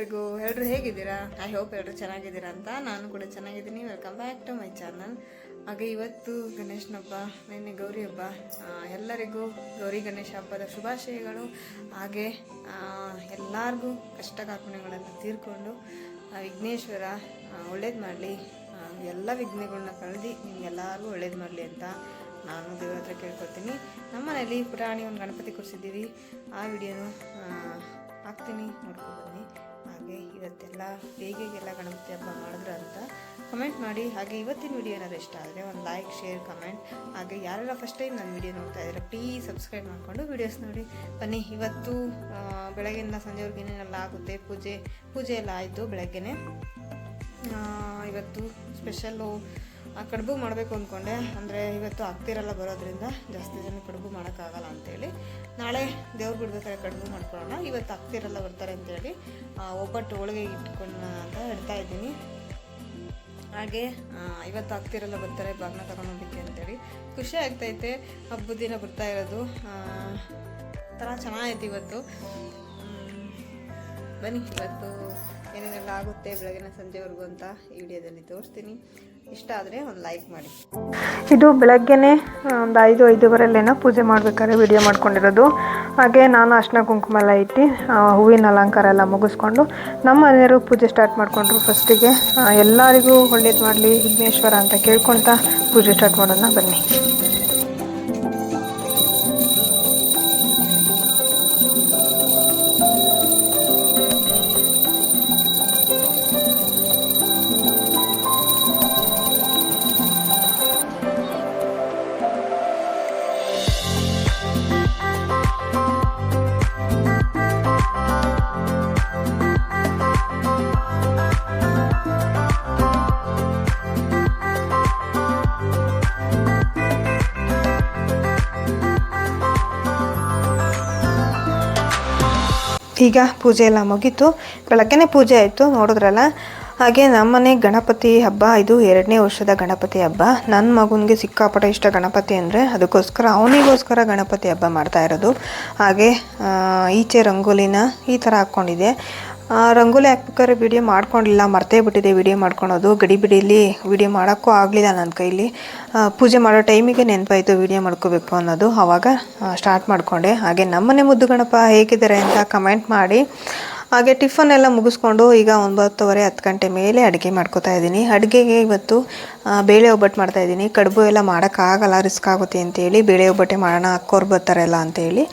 ಎಲ್ರಿಗೂ ಎಲ್ಲರೂ ಹೇಗಿದ್ದೀರಾ? ಐ ಹೋಪ್ ಎಲ್ಲರೂ ಚೆನ್ನಾಗಿದ್ದೀರಾ ಅಂತ ನಾನು ಕೂಡ ಚೆನ್ನಾಗಿದ್ದೀನಿ. Welcome back to my channel ಹಾಗೆ ಇವತ್ತು ಗಣೇಶನ ಹಬ್ಬ ನಿನ್ನೆ ಗೌರಿ ಹಬ್ಬ ಎಲ್ಲರಿಗೂ ಗೌರಿ ಗಣೇಶ ಹಬ್ಬದ ಶುಭಾಶಯಗಳು. ಹಾಗೆ ಎಲ್ಲರಿಗೂ ಕಷ್ಟ ಕಾರ್ಪಣೆಗಳನ್ನು ತೀರ್ಕೊಂಡು ವಿಘ್ನೇಶ್ವರ ಒಳ್ಳೇದು ಮಾಡಲಿ. ಎಲ್ಲ ವಿಘ್ನಗಳನ್ನ ಕಳೆದು ನಿಮ್ಗೆಲ್ಲರಿಗೂ ಒಳ್ಳೇದು ಮಾಡಲಿ ಅಂತ ನಾನು ದೇವ್ರ ಹತ್ರ ಕೇಳ್ಕೊತೀನಿ ನಮ್ಮ ಪುಟಾಣಿ ಒಂದು ಗಣಪತಿ ಕೂರಿಸಿದ್ದೀವಿ. ಆ ವಿಡಿಯೋನು ಹಾಕ್ತೀನಿ, ನೋಡ್ಕೊಂಡು ಬನ್ನಿ. ಹಾಗೆ ಇವತ್ತೆಲ್ಲ ಹೇಗೆಲ್ಲ ಗಣಪತಿ ಹಬ್ಬ ಮಾಡಿದ್ರು ಅಂತ ಕಮೆಂಟ್ ಮಾಡಿ. ಹಾಗೆ ಇವತ್ತಿನ ವಿಡಿಯೋ ಏನಾದ್ರು ಇಷ್ಟ ಆದರೆ ಒಂದು ಲೈಕ್ ಶೇರ್ ಕಮೆಂಟ್ ಹಾಗೆ ಯಾರೆಲ್ಲ ಫಸ್ಟ್ ಟೈಮ್ ನನ್ನ ವಿಡಿಯೋ ನೋಡ್ತಾ ಇದ್ದಾರೆ ಪ್ಲೀಸ್ ಸಬ್ಸ್ಕ್ರೈಬ್ ಮಾಡಿಕೊಂಡು ವಿಡಿಯೋಸ್ ನೋಡಿ. ಬನ್ನಿ, ಇವತ್ತು ಬೆಳಗ್ಗೆಯಿಂದ ಸಂಜೆವರೆಗೆ ಏನೇನೆಲ್ಲ ಆಗುತ್ತೆ? ಪೂಜೆ ಪೂಜೆ ಎಲ್ಲ ಆಯಿತು ಬೆಳಗ್ಗೆನೆ. ಇವತ್ತು ಸ್ಪೆಷಲ್ಲು ಕಡುಬು ಮಾಡಬೇಕು ಅಂದ್ಕೊಂಡೆ ಅಂದರೆ ಇವತ್ತು ಆಗ್ತಿರಲ್ಲ ಬರೋದ್ರಿಂದ ಜಾಸ್ತಿ ಜನ ಕಡುಬು ಮಾಡೋಕ್ಕಾಗಲ್ಲ ಅಂತೇಳಿ. ನಾಳೆ ದೇವ್ರು ಬಿಡ್ಬೇಕಾದ್ರೆ ಕಡುಬು ಮಾಡ್ಕೊಳ್ಳೋಣ. ಇವತ್ತು ಆಗ್ತಿರಲ್ಲ ಬರ್ತಾರೆ ಅಂತೇಳಿ ಒಬ್ಬಟ್ಟು ಹೋಳಿಗೆ ಇಟ್ಕೊಂಡು ಅಂತ ಹೇಳ್ತಾ ಇದ್ದೀನಿ. ಹಾಗೆ ಇವತ್ತು ಆಗ್ತಿರಲ್ಲ ಬರ್ತಾರೆ, ಬಾಗ್ನ ತಗೊಂಡು ಹೋಗ್ಲಿಕ್ಕೆ ಅಂತೇಳಿ. ಖುಷಿ ಆಗ್ತೈತೆ, ಹಬ್ಬದ ದಿನ ಬರ್ತಾ ಇರೋದು. ಥರ ಚೆನ್ನಾಗೈತೆ ಇವತ್ತು. ಬನ್ನಿ, ಇವತ್ತು ಏನೇನೆಲ್ಲ ಆಗುತ್ತೆ ಬೆಳಗಿನ ಸಂಜೆವರೆಗೂ ಅಂತ ಈ ವಿಡಿಯೋದಲ್ಲಿ ತೋರಿಸ್ತೀನಿ. ಇಷ್ಟ ಆದರೆ ಒಂದು ಲೈಕ್ ಮಾಡಿ. ಇದು ಬೆಳಗ್ಗೆನೆ ಒಂದು ಐದು ಐದುವರೆಲ್ಲೇನೋ ಪೂಜೆ ಮಾಡಬೇಕಾದ್ರೆ ವಿಡಿಯೋ ಮಾಡ್ಕೊಂಡಿರೋದು. ಹಾಗೆ ನಾನು ಅರ್ಶನ ಕುಂಕುಮ ಎಲ್ಲ ಇಟ್ಟು ಹೂವಿನ ಅಲಂಕಾರ ಎಲ್ಲ ಮುಗಿಸ್ಕೊಂಡು ನಮ್ಮ ಮನೆಯವರು ಪೂಜೆ ಸ್ಟಾರ್ಟ್ ಮಾಡಿಕೊಂಡ್ರು ಫಸ್ಟಿಗೆ ಎಲ್ಲರಿಗೂ ಒಳ್ಳೇದು ಮಾಡಲಿ, ವಿಘ್ನೇಶ್ವರ ಅಂತ ಕೇಳ್ಕೊಳ್ತಾ ಪೂಜೆ ಸ್ಟಾರ್ಟ್ ಮಾಡೋಣ ಬನ್ನಿ. ಈಗ ಪೂಜೆ ಎಲ್ಲ ಮುಗೀತು. ಬೆಳಗ್ಗೆನೆ ಪೂಜೆ ಆಯಿತು, ನೋಡಿದ್ರಲ್ಲ. ಹಾಗೆ ನಮ್ಮನೆ ಗಣಪತಿ ಹಬ್ಬ, ಇದು ಎರಡನೇ ವರ್ಷದ ಗಣಪತಿ ಹಬ್ಬ. ನನ್ನ ಮಗನಿಗೆ ಸಿಕ್ಕಾಪಟ್ಟೆ ಇಷ್ಟ ಗಣಪತಿ ಅಂದರೆ ಅದಕ್ಕೋಸ್ಕರ, ಅವನಿಗೋಸ್ಕರ ಗಣಪತಿ ಹಬ್ಬ ಮಾಡ್ತಾ ಇರೋದು. ಹಾಗೆ ಈಚೆ ರಂಗೋಲಿನ ಈ ಥರ ಹಾಕ್ಕೊಂಡಿದೆ ರಂಗೋಲಿ ಹಾಕ್ಬೇಕಾದ್ರೆ ವಿಡಿಯೋ ಮಾಡ್ಕೊಂಡಿಲ್ಲ, ಮರ್ತೇ ಬಿಟ್ಟಿದೆ ವಿಡಿಯೋ ಮಾಡ್ಕೊಳೋದು. ಗಡಿಬಿಡಿಲಿ ವಿಡಿಯೋ ಮಾಡೋಕ್ಕೂ ಆಗಲಿಲ್ಲ ನನ್ನ ಕೈಲಿ. ಪೂಜೆ ಮಾಡೋ ಟೈಮಿಗೆ ನೆನಪಾಯಿತು ವಿಡಿಯೋ ಮಾಡ್ಕೋಬೇಕು ಅನ್ನೋದು. ಆವಾಗ ಸ್ಟಾರ್ಟ್ ಮಾಡಿಕೊಂಡೆ. ಹಾಗೆ ನಮ್ಮನೆ ಮುದ್ದು ಗಣಪ ಹೇಗಿದ್ದಾರೆ ಅಂತ ಕಮೆಂಟ್ ಮಾಡಿ. ಹಾಗೆ ಟಿಫನ್ ಎಲ್ಲ ಮುಗಿಸ್ಕೊಂಡು ಈಗ ಒಂಬತ್ತುವರೆ ಹತ್ತು ಗಂಟೆ ಮೇಲೆ ಅಡುಗೆ ಮಾಡ್ಕೋತಾ ಇದ್ದೀನಿ. ಅಡುಗೆಗೆ ಇವತ್ತು ಬೇಳೆ ಒಬ್ಬಟ್ಟು ಮಾಡ್ತಾ ಇದ್ದೀನಿ. ಕಡುಬು ಎಲ್ಲ ಮಾಡೋಕ್ಕಾಗಲ್ಲ ರಿಸ್ಕ್ ಆಗುತ್ತೆ ಅಂತೇಳಿ ಬೇಳೆ ಒಬ್ಬಟ್ಟೆ ಮಾಡೋಣ, ಅಕ್ಕೋರು ಬರ್ತಾರಲ್ಲ ಅಂತೇಳಿ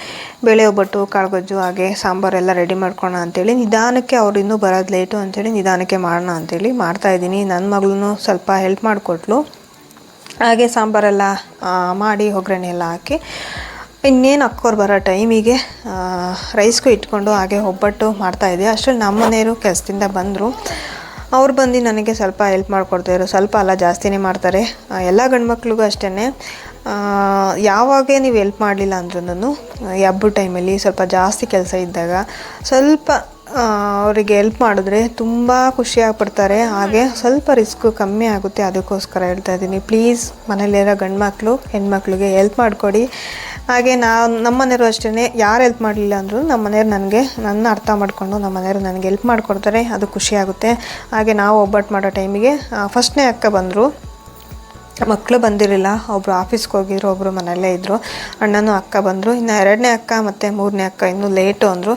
ಬೇಳೆ ಒಬ್ಬಟ್ಟು, ಕಾಳುಗೊಜ್ಜು ಹಾಗೆ ಸಾಂಬಾರೆಲ್ಲ ರೆಡಿ ಮಾಡ್ಕೊಳ್ಳೋಣ ಅಂತೇಳಿ ನಿಧಾನಕ್ಕೆ ಅವ್ರು ಇನ್ನೂ ಬರೋದು ಲೇಟು ಅಂತೇಳಿ ನಿಧಾನಕ್ಕೆ ಮಾಡೋಣ ಅಂತೇಳಿ ಮಾಡ್ತಾ ಇದ್ದೀನಿ. ನನ್ನ ಮಗಳೂ ಸ್ವಲ್ಪ ಹೆಲ್ಪ್ ಮಾಡಿಕೊಟ್ಲು. ಹಾಗೆ ಸಾಂಬಾರೆಲ್ಲ ಮಾಡಿ, ಒಗ್ಗರಣೆ ಎಲ್ಲ ಹಾಕಿ ಇನ್ನೇನು ಅಕ್ಕೋರು ಬರೋ ಟೈಮಿಗೆ ರೈಸ್ಗೂ ಇಟ್ಕೊಂಡು ಹಾಗೆ ಒಬ್ಬಟ್ಟು ಮಾಡ್ತಾಯಿದ್ದೆ ಅಷ್ಟರಲ್ಲಿ ನಮ್ಮ ಮನೆಯವರು ಕೆಲಸದಿಂದ ಬಂದರು. ಅವ್ರು ಬಂದು ನನಗೆ ಸ್ವಲ್ಪ ಹೆಲ್ಪ್ ಮಾಡಿಕೊಡ್ತಾಯಿದ್ರು ಸ್ವಲ್ಪ ಅಲ್ಲ, ಜಾಸ್ತಿನೇ ಮಾಡ್ತಾರೆ. ಎಲ್ಲ ಗಂಡ್ಮಕ್ಳಿಗೂ ಅಷ್ಟೇ ಯಾವಾಗ ನೀವು ಹೆಲ್ಪ್ ಮಾಡಲಿಲ್ಲ ಅಂದ್ರೂ ಈ ಹಬ್ಬದ ಟೈಮಲ್ಲಿ ಸ್ವಲ್ಪ ಜಾಸ್ತಿ ಕೆಲಸ ಇದ್ದಾಗ ಸ್ವಲ್ಪ ಅವರಿಗೆ ಹೆಲ್ಪ್ ಮಾಡಿದ್ರೆ ತುಂಬ ಖುಷಿಯಾಗ್ಬಿಡ್ತಾರೆ ಹಾಗೆ ಸ್ವಲ್ಪ ರಿಸ್ಕು ಕಮ್ಮಿ ಆಗುತ್ತೆ. ಅದಕ್ಕೋಸ್ಕರ ಹೇಳ್ತಾ ಇದ್ದೀನಿ. ಪ್ಲೀಸ್ ಮನೇಲಿರೋ ಗಂಡು ಮಕ್ಕಳು ಹೆಣ್ಮಕ್ಳಿಗೆ ಹೆಲ್ಪ್ ಮಾಡಿಕೊಡಿ. ಹಾಗೆ ನಾವು ನಮ್ಮ ಮನೆಯವರು ಅಷ್ಟೇ ಯಾರು ಹೆಲ್ಪ್ ಮಾಡಲಿಲ್ಲ ಅಂದರೂ ನಮ್ಮ ಮನೆಯವ್ರು ನನಗೆ, ನನ್ನ ಅರ್ಥ ಮಾಡಿಕೊಂಡು ನಮ್ಮ ಮನೆಯವರು ನನಗೆ ಹೆಲ್ಪ್ ಮಾಡಿಕೊಡ್ತಾರೆ, ಅದು ಖುಷಿ ಆಗುತ್ತೆ. ಹಾಗೆ ನಾವು ಒಬ್ಬಟ್ಟು ಮಾಡೋ ಟೈಮಿಗೆ ಫಸ್ಟ್ನೇ ಅಕ್ಕ ಬಂದರು. ಮಕ್ಕಳು ಬಂದಿರಲಿಲ್ಲ ಒಬ್ಬರು ಆಫೀಸ್ಗೆ ಹೋಗಿದ್ರು ಒಬ್ಬರು ಮನೆಯಲ್ಲೇ ಇದ್ದರು ಅಣ್ಣನೂ ಅಕ್ಕ ಬಂದರು. ಇನ್ನು ಎರಡನೇ ಅಕ್ಕ ಮತ್ತು ಮೂರನೇ ಅಕ್ಕ ಇನ್ನೂ ಲೇಟು ಅಂದರು.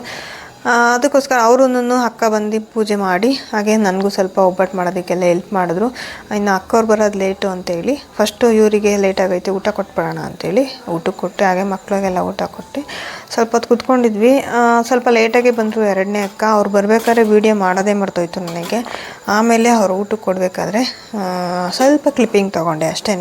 ಅದಕ್ಕೋಸ್ಕರ ಅವರನ್ನು ಅಕ್ಕ ಬಂದು ಪೂಜೆ ಮಾಡಿ, ಹಾಗೆ ನನಗೂ ಸ್ವಲ್ಪ ಒಬ್ಬಟ್ಟು ಮಾಡೋದಕ್ಕೆಲ್ಲ ಹೆಲ್ಪ್ ಮಾಡಿದ್ರು. ಇನ್ನು ಅಕ್ಕವ್ರು ಬರೋದು ಲೇಟು ಅಂತೇಳಿ ಫಸ್ಟು ಇವರಿಗೆ ಲೇಟ್ ಆಗೈತೆ, ಊಟ ಕೊಟ್ಬಿಡೋಣ ಅಂತೇಳಿ, ಊಟಕ್ಕೆ ಕೊಟ್ಟೆ, ಹಾಗೆ ಮಕ್ಕಳಿಗೆಲ್ಲ ಊಟ ಕೊಟ್ಟು ಸ್ವಲ್ಪ ಹೊತ್ತು ಕುತ್ಕೊಂಡಿದ್ವಿ. ಸ್ವಲ್ಪ ಲೇಟಾಗಿ ಬಂದರು ಎರಡನೇ ಅಕ್ಕ, ಅವ್ರು ಬರಬೇಕಾದ್ರೆ ವೀಡಿಯೋ ಮಾಡೋದೇ ಮರ್ತೋಯ್ತು ನನಗೆ. ಆಮೇಲೆ ಅವ್ರು ಊಟಕ್ಕೆ ಕೊಡಬೇಕಾದ್ರೆ ಸ್ವಲ್ಪ ಕ್ಲಿಪ್ಪಿಂಗ್ ತೊಗೊಂಡೆ ಅಷ್ಟೇ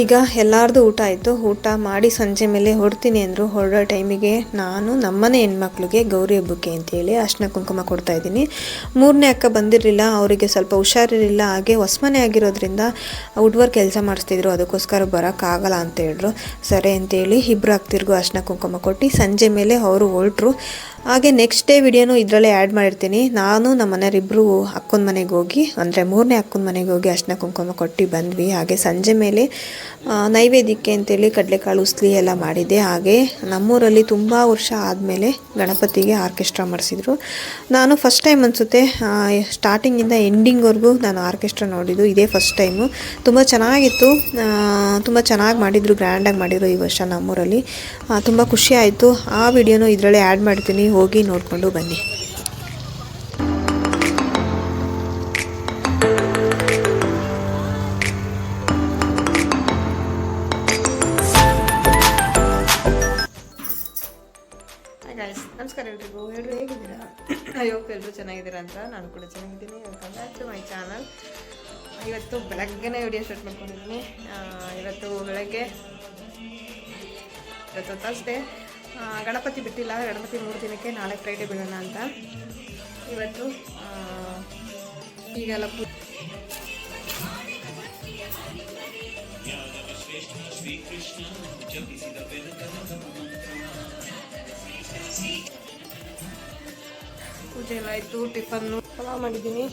ಈಗ ಎಲ್ಲಾರ್ದು ಊಟ ಆಯಿತು. ಊಟ ಮಾಡಿ ಸಂಜೆ ಮೇಲೆ ಹೊಡ್ತೀನಿ ಅಂದರು. ಹೊರಡೋ ಟೈಮಿಗೆ ನಾನು ನಮ್ಮನೆ ಹೆಣ್ಮಕ್ಳಿಗೆ ಗೌರಿ ಹಬ್ಬಕ್ಕೆ ಅಂತೇಳಿ ಅರ್ಶಿನ ಕುಂಕುಮ ಕೊಡ್ತಾ ಇದ್ದೀನಿ. ಮೂರನೇ ಅಕ್ಕ ಬಂದಿರಲಿಲ್ಲ. ಅವರಿಗೆ ಸ್ವಲ್ಪ ಹುಷಾರಿರಲಿಲ್ಲ. ಹಾಗೆ ಹೊಸ್ಮನೆ ಆಗಿರೋದ್ರಿಂದ ಹುಡ್ವರ್ ಕೆಲಸ ಮಾಡಿಸ್ತಿದ್ರು. ಅದಕ್ಕೋಸ್ಕರ ಬರೋಕ್ಕಾಗಲ್ಲ ಅಂತ ಹೇಳಿದ್ರು ಸರಿ ಅಂತೇಳಿ ಇಬ್ಬರು ಅಕ್ತಿರ್ಗೂ ಅರ್ಶಿನ ಕುಂಕುಮ ಕೊಟ್ಟು ಸಂಜೆ ಮೇಲೆ ಅವರು ಹೊರಟ್ರು. ಹಾಗೆ ನೆಕ್ಸ್ಟ್ ಡೇ ವಿಡಿಯೋನು ಇದರಲ್ಲೇ ಆ್ಯಡ್ ಮಾಡಿರ್ತೀನಿ. ನಾನು ನಮ್ಮ ಮನೆಯವರಿಬ್ಬರು ಅಕ್ಕನ ಮನೆಗೆ ಹೋಗಿ, ಅಂದರೆ ಮೂರನೇ ಅಕ್ಕನ ಮನೆಗೆ ಹೋಗಿ ಅರ್ಶಿನ ಕುಂಕುಮ ಕೊಟ್ಟು ಬಂದ್ವಿ. ಹಾಗೆ ಸಂಜೆ ಮೇಲೆ ನೈವೇದ್ಯಕ್ಕೆ ಅಂತೇಳಿ ಕಡಲೆಕಾಳು, ಉಸ್ಲಿ ಎಲ್ಲ ಮಾಡಿದ್ದೆ. ಹಾಗೆ ನಮ್ಮೂರಲ್ಲಿ ತುಂಬ ವರ್ಷ ಆದಮೇಲೆ ಗಣಪತಿಗೆ ಆರ್ಕೆಸ್ಟ್ರಾ ಮಾಡಿಸಿದ್ರು. ನಾನು ಫಸ್ಟ್ ಟೈಮ್ ಅನಿಸುತ್ತೆ ಸ್ಟಾರ್ಟಿಂಗಿಂದ ಎಂಡಿಂಗ್ವರೆಗೂ ನಾನು ಆರ್ಕೆಸ್ಟ್ರಾ ನೋಡಿದ್ದು. ಇದೇ ಫಸ್ಟ್ ಟೈಮು ತುಂಬ ಚೆನ್ನಾಗಿತ್ತು. ತುಂಬ ಚೆನ್ನಾಗಿ ಮಾಡಿದರು ಗ್ರ್ಯಾಂಡಾಗಿ ಮಾಡಿದರು ಈ ವರ್ಷ ನಮ್ಮೂರಲ್ಲಿ. ತುಂಬ ಖುಷಿ ಆಯಿತು. ಆ ವಿಡಿಯೋನು ಇದರಲ್ಲೇ ಆ್ಯಡ್ ಮಾಡ್ತೀನಿ. ಹೋಗಿ ನೋಡಿಕೊಂಡು ಬನ್ನಿ. ನಮಸ್ಕಾರ ಎಲ್ಲರೂ ಹೇಗಿದ್ದೀರಾ? ಹೋಪ್ ಎಲ್ಲರೂ ಚೆನ್ನಾಗಿದ್ದೀರಾ ಅಂತ ನಾನು ಕೂಡ ಚೆನ್ನಾಗಿದ್ದೀನಿ. ವೆಲ್ಕಮ್ ಟು ಮೈ ಚಾನಲ್ ಇವತ್ತು ಬೆಳಗ್ಗೆನೇ ವಿಡಿಯೋ ಶೂಟ್ ಮಾಡ್ಕೊಂಡಿದ್ದೀನಿ. ಇವತ್ತು ಬೆಳಗ್ಗೆ, ಇವತ್ತು ತರ್ಸ್ಡೇ ಗಣಪತಿ ಬಿಟ್ಟಿಲ್ಲ ಗಣಪತಿ ಮೂರು ದಿನಕ್ಕೆ ನಾಳೆ ಫ್ರೈಡೇ ಬಿಡೋಣ ಅಂತ. ಇವತ್ತು ಈಗೆಲ್ಲ ಪೂ ಪೂಜೆ ಎಲ್ಲ ಆಯಿತು ಟಿಫನ್ನು ಪಲಾವ್ ಮಾಡಿದ್ದೀನಿ.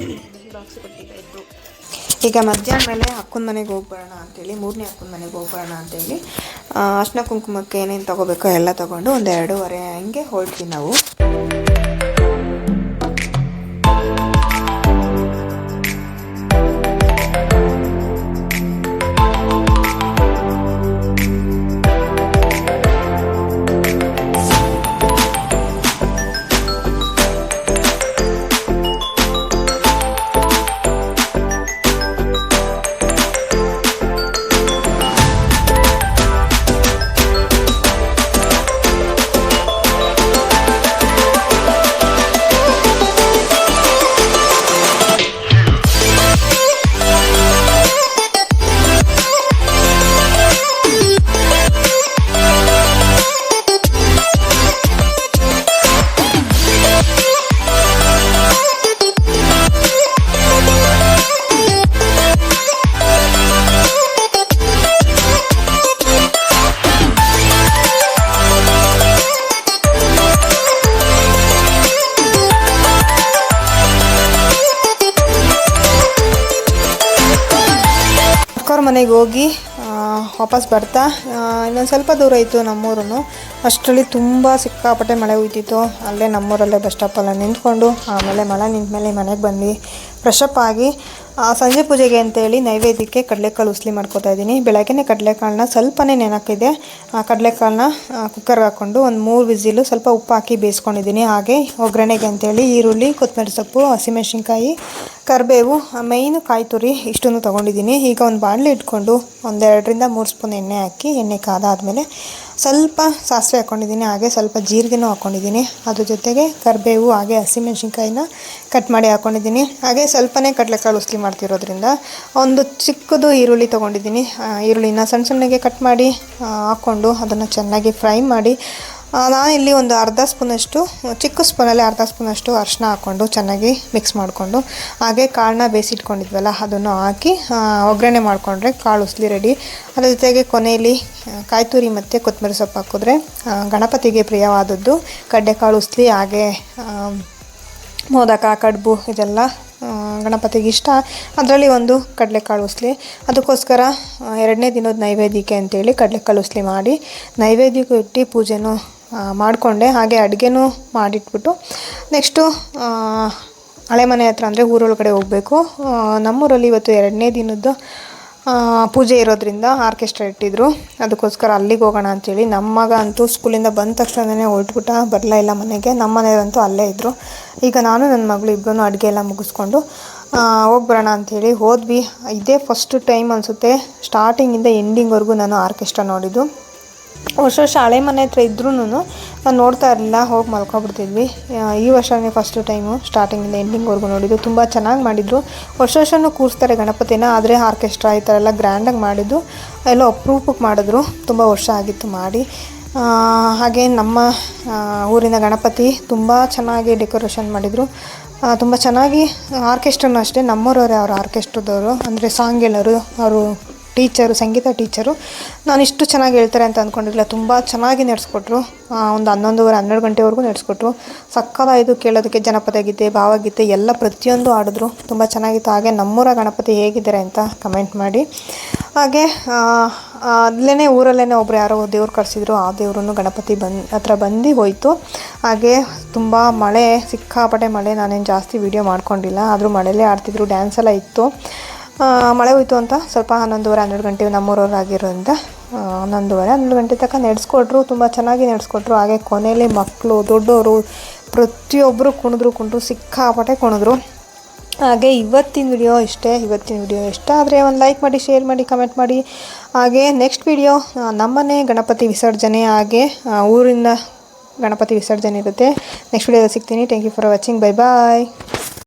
ಬಾಕ್ಸ್ ಕೊಟ್ಟಿದ್ದಾಯಿತು ಈಗ ಮಧ್ಯಾಹ್ನ ಮೇಲೆ ಅಕ್ಕನ ಮನೆಗೆ ಹೋಗ್ಬರೋಣ ಅಂತೇಳಿ, ಮೂರನೇ ಅಕ್ಕನ ಮನೆಗೆ ಹೋಗ್ಬರೋಣ ಅಂತೇಳಿ. ಅರ್ಶಿನ ಕುಂಕುಮಕ್ಕೆ ಏನೇನು ತೊಗೋಬೇಕೋ ಎಲ್ಲ ತೊಗೊಂಡು ಒಂದು ಎರಡೂವರೆ ಹಂಗೆ ಹೊರಟ್ವಿ ನಾವು. ಮನೆಗೆ ಹೋಗಿ ವಾಪಸ್ ಬರ್ತಾ ಇನ್ನೊಂದು ಸ್ವಲ್ಪ ದೂರ ಇತ್ತು ನಮ್ಮೂರು ಅಷ್ಟರಲ್ಲಿ ತುಂಬ ಸಿಕ್ಕಾಪಟ್ಟೆ ಮಳೆ ಹುಯ್ತಿತ್ತು ಅಲ್ಲೇ ನಮ್ಮೂರಲ್ಲೇ ಬಸ್ ಸ್ಟಾಪಲ್ಲ ನಿಂತ್ಕೊಂಡು, ಆಮೇಲೆ ಮಳೆ ನಿಂತ ಮೇಲೆ ಮನೆಗೆ ಬಂದ್ವಿ. ಫ್ರೆಶಪ್ ಆಗಿ ಸಂಜೆ ಪೂಜೆಗೆ ಅಂತೇಳಿ ನೈವೇದ್ಯಕ್ಕೆ ಕಡಲೆಕಾಳು ಉಸ್ಲಿ ಮಾಡ್ಕೊತಾ ಇದ್ದೀನಿ. ಬೆಳಗ್ಗೆನೇ ಕಡಲೆಕಾಳನ್ನ ಸ್ವಲ್ಪನೇ ನೆನಕಿದೆ ಆ, ಕಡಲೆಕಾಳನ್ನ ಕುಕ್ಕರ್ಗೆ ಹಾಕ್ಕೊಂಡು ಒಂದು ಮೂರು ವಿಸಿಲು ಸ್ವಲ್ಪ ಉಪ್ಪು ಹಾಕಿ ಬೇಯಿಸ್ಕೊಂಡಿದ್ದೀನಿ. ಹಾಗೆ ಒಗ್ಗರಣೆಗೆ ಅಂತೇಳಿ ಈರುಳ್ಳಿ, ಕೊತ್ತಂಬರಿ ಸೊಪ್ಪು, ಹಸಿಮೆಣಸಿನ್ಕಾಯಿ, ಕರಿಬೇವು ಮೈನು ಕಾಯಿ ತುರಿ ಇಷ್ಟನ್ನು ತೊಗೊಂಡಿದ್ದೀನಿ. ಈಗ ಒಂದು ಬಾಣಲೆ ಇಟ್ಕೊಂಡು ಒಂದೆರಡರಿಂದ ಮೂರು ಸ್ಪೂನ್ ಎಣ್ಣೆ ಹಾಕಿ, ಎಣ್ಣೆ ಕಾದಾದಮೇಲೆ ಸ್ವಲ್ಪ ಸಾಸಿವೆ ಹಾಕ್ಕೊಂಡಿದ್ದೀನಿ ಹಾಗೆ ಸ್ವಲ್ಪ ಜೀರಿಗೆನೂ ಹಾಕ್ಕೊಂಡಿದ್ದೀನಿ ಅದ್ರ ಜೊತೆಗೆ ಕರಿಬೇವು, ಹಾಗೆ ಹಸಿಮೆಣ್ಸಿನ್ಕಾಯಿನ ಕಟ್ ಮಾಡಿ ಹಾಕ್ಕೊಂಡಿದ್ದೀನಿ ಹಾಗೆ ಸ್ವಲ್ಪನೇ ಕಡಲೆಕಾಳು ಉಸ್ಲಿ ಮಾಡ್ತಿರೋದ್ರಿಂದ ಒಂದು ಚಿಕ್ಕದು ಈರುಳ್ಳಿ ತೊಗೊಂಡಿದ್ದೀನಿ. ಈರುಳ್ಳಿನ ಸಣ್ಣ ಸಣ್ಣಗೆ ಕಟ್ ಮಾಡಿ ಹಾಕ್ಕೊಂಡು ಅದನ್ನು ಚೆನ್ನಾಗಿ ಫ್ರೈ ಮಾಡಿ ನಾನಿಲ್ಲಿ ಒಂದು ಅರ್ಧ ಸ್ಪೂನಷ್ಟು, ಚಿಕ್ಕ ಸ್ಪೂನಲ್ಲಿ ಅರ್ಧ ಸ್ಪೂನಷ್ಟು ಅರಿಶಿನ ಹಾಕ್ಕೊಂಡು ಚೆನ್ನಾಗಿ ಮಿಕ್ಸ್ ಮಾಡಿಕೊಂಡು, ಹಾಗೆ ಕಾಳನ್ನ ಬೇಯಿಸಿಟ್ಕೊಂಡಿದ್ವಲ್ಲ, ಅದನ್ನು ಹಾಕಿ ಒಗ್ಗರಣೆ ಮಾಡಿಕೊಂಡ್ರೆ ಕಾಳು ಉಸ್ಲಿ ರೆಡಿ ಅದ್ರ ಜೊತೆಗೆ ಕೊನೆಯಲ್ಲಿ ಕಾಯ್ತುರಿ ಕಾಯಿ ತುರಿ ಮತ್ತು ಕೊತ್ತಂಬರಿ ಸೊಪ್ಪು ಹಾಕಿದ್ರೆ ಗಣಪತಿಗೆ ಪ್ರಿಯವಾದದ್ದು ಕಡ್ಲೆಕಾಳು ಉಸ್ಲಿ, ಹಾಗೆ ಮೋದಕ, ಕಡುಬು, ಇದೆಲ್ಲ ಗಣಪತಿಗೆ ಇಷ್ಟ. ಅದರಲ್ಲಿ ಒಂದು ಕಡಲೆಕಾಳು ಉಸ್ಲಿ. ಅದಕ್ಕೋಸ್ಕರ ಎರಡನೇ ದಿನದ ನೈವೇದ್ಯಕ್ಕೆ ಅಂತೇಳಿ ಕಡಲೆಕಾಳು ಉಸ್ಲಿ ಮಾಡಿ, ನೈವೇದ್ಯಕ್ಕೂ ಇಟ್ಟು ಪೂಜೆನೂ ಮಾಡಿಕೊಂಡೆ. ಹಾಗೆ ಅಡುಗೆನೂ ಮಾಡಿಟ್ಬಿಟ್ಟು ನೆಕ್ಸ್ಟು ಹಳೆ ಮನೆ ಹತ್ರ ಅಂದರೆ ಊರೊಳಗಡೆ ಹೋಗಬೇಕು. ನಮ್ಮೂರಲ್ಲಿ ಇವತ್ತು ಎರಡನೇ ದಿನದ್ದು ಪೂಜೆ ಇರೋದ್ರಿಂದ ಆರ್ಕೆಸ್ಟ್ರಾ ಇಟ್ಟಿದ್ರು. ಅದಕ್ಕೋಸ್ಕರ ಅಲ್ಲಿಗೆ ಹೋಗೋಣ ಅಂಥೇಳಿ ನಮ್ಮ ಮಗ ಅಂತೂ ಸ್ಕೂಲಿಂದ ಬಂದ ತಕ್ಷಣನೇ ಹೊರಟ್ಬಿಟ್ಟ, ಬರಲೇ ಇಲ್ಲ ಮನೆಗೆ. ನಮ್ಮ ಮನೆಯವರಂತೂ ಅಲ್ಲೇ ಇದ್ದರು ಈಗ ನಾನು ನನ್ನ ಮಗಳು ಇಬ್ಬರೂ ಅಡುಗೆ ಎಲ್ಲ ಮುಗಿಸ್ಕೊಂಡು ಹೋಗಿ ಬರೋಣ ಅಂಥೇಳಿ ಹೋದ್ವಿ. ಇದೇ ಫಸ್ಟ್ ಟೈಮ್ ಅನಿಸುತ್ತೆ. ಸ್ಟಾರ್ಟಿಂಗಿಂದ ಎಂಡಿಂಗ್ವರೆಗೂ ನಾನು ಆರ್ಕೆಸ್ಟ್ರಾ ನೋಡಿದ್ದು. ವರ್ಷ ಶಾಲೆ ಮನೆ ಹತ್ರ ಇದ್ರೂ ನಾನು ನೋಡ್ತಾ ಇರಲಿಲ್ಲ, ಹೋಗಿ ಮಲ್ಕೊಬಿಡ್ತಿದ್ವಿ. ಈ ವರ್ಷನೇ ಫಸ್ಟ್ ಟೈಮು ಸ್ಟಾರ್ಟಿಂಗಿಂದ ಎಂಡಿಂಗ್ವರೆಗೂ ನೋಡಿದ್ದು. ತುಂಬ ಚೆನ್ನಾಗಿ ಮಾಡಿದರು. ವರ್ಷ ವರ್ಷನೂ ಕೂರಿಸ್ತಾರೆ ಗಣಪತಿನ, ಆದರೆ ಆರ್ಕೆಸ್ಟ್ರಾ ಈ ಥರ ಎಲ್ಲ ಗ್ರ್ಯಾಂಡಾಗಿ ಮಾಡಿದ್ದು, ಎಲ್ಲ ಅಪ್ರೂಪಕ್ಕೆ ಮಾಡಿದ್ರು. ತುಂಬ ವರ್ಷ ಆಗಿತ್ತು ಮಾಡಿ. ಹಾಗೆ ನಮ್ಮ ಊರಿನ ಗಣಪತಿ ತುಂಬ ಚೆನ್ನಾಗಿ ಡೆಕೋರೇಷನ್ ಮಾಡಿದರು. ತುಂಬ ಚೆನ್ನಾಗಿ ಆರ್ಕೆಸ್ಟ್ರನೂ ಅಷ್ಟೇ, ನಮ್ಮೂರವರೇ ಅವರು ಆರ್ಕೆಸ್ಟ್ರದವರು, ಅಂದರೆ ಸಾಂಗ್ ಹೇಳೋರು ಅವರು ಟೀಚರು, ಸಂಗೀತ ಟೀಚರು, ನಾನು ಇಷ್ಟು ಚೆನ್ನಾಗಿ ಹೇಳ್ತಾರೆ ಅಂತ ಅಂದ್ಕೊಂಡಿರಲಿಲ್ಲ ತುಂಬ ಚೆನ್ನಾಗಿ ನಡೆಸ್ಕೊಟ್ರು. ಒಂದು ಹನ್ನೊಂದುವರೆ, ಹನ್ನೆರಡು ಗಂಟೆವರೆಗೂ ನಡೆಸ್ಕೊಟ್ರು. ಸಕ್ಕತ್ತಾಯಿತು ಕೇಳೋದಕ್ಕೆ ಜನಪದ ಗೀತೆ ಭಾವಗೀತೆ ಎಲ್ಲ ಪ್ರತಿಯೊಂದು ಆಡಿದ್ರು ತುಂಬ ಚೆನ್ನಾಗಿತ್ತು. ಹಾಗೆ ನಮ್ಮೂರ ಗಣಪತಿ ಹೇಗಿದ್ದಾರೆ ಅಂತ ಕಮೆಂಟ್ ಮಾಡಿ. ಹಾಗೆ ಅಲ್ಲೇ ಊರಲ್ಲೇ ಒಬ್ರು ಯಾರೋ ದೇವ್ರು ಕರೆಸಿದ್ರು ಆ ದೇವ್ರೂ ಗಣಪತಿ ಬಂದು ಹತ್ರ ಬಂದು ಹೋಯಿತು. ಹಾಗೆ ತುಂಬ ಮಳೆ, ಸಿಕ್ಕಾಪಟ್ಟೆ ಮಳೆ, ನಾನೇನು ಜಾಸ್ತಿ ವೀಡಿಯೋ ಮಾಡ್ಕೊಂಡಿಲ್ಲ. ಆದರೂ ಮಳೆಯಲ್ಲೇ ಆಡ್ತಿದ್ರು ಡ್ಯಾನ್ಸ್ ಎಲ್ಲ ಇತ್ತು. ಮಳೆ ಹೋಯ್ತು ಅಂತ ಸ್ವಲ್ಪ ಹನ್ನೊಂದುವರೆ, ಹನ್ನೆರಡು ಗಂಟೆ ನಮ್ಮೂರವ್ರು ಆಗಿರೋದ್ರಿಂದ ಹನ್ನೊಂದುವರೆ, ಹನ್ನೆರಡು ಗಂಟೆ ತನಕ ನಡೆಸ್ಕೊಟ್ರು, ತುಂಬ ಚೆನ್ನಾಗಿ ನಡೆಸ್ಕೊಟ್ರು. ಹಾಗೆ ಕೊನೆಯಲ್ಲಿ ಮಕ್ಕಳು ದೊಡ್ಡವರು ಪ್ರತಿಯೊಬ್ಬರು ಕುಣಿದ್ರು ಕುಣಿದ್ರು, ಸಿಕ್ಕಾಪಟ್ಟೆ ಕುಣಿದ್ರು. ಹಾಗೆ ಇವತ್ತಿನ ವಿಡಿಯೋ ಇಷ್ಟೇ, ಇವತ್ತಿನ ವಿಡಿಯೋ ಇಷ್ಟ ಆದರೆ ಒಂದು ಲೈಕ್ ಮಾಡಿ, ಶೇರ್ ಮಾಡಿ, ಕಮೆಂಟ್ ಮಾಡಿ. ಹಾಗೆ ನೆಕ್ಸ್ಟ್ ವಿಡಿಯೋ ನಮ್ಮನೆ ಗಣಪತಿ ವಿಸರ್ಜನೆ ಹಾಗೆ ಊರಿಂದ ಗಣಪತಿ ವಿಸರ್ಜನೆ ಇರುತ್ತೆ. ನೆಕ್ಸ್ಟ್ ವಿಡಿಯೋದಲ್ಲಿ ಸಿಗ್ತೀನಿ. Thank you for watching bye bye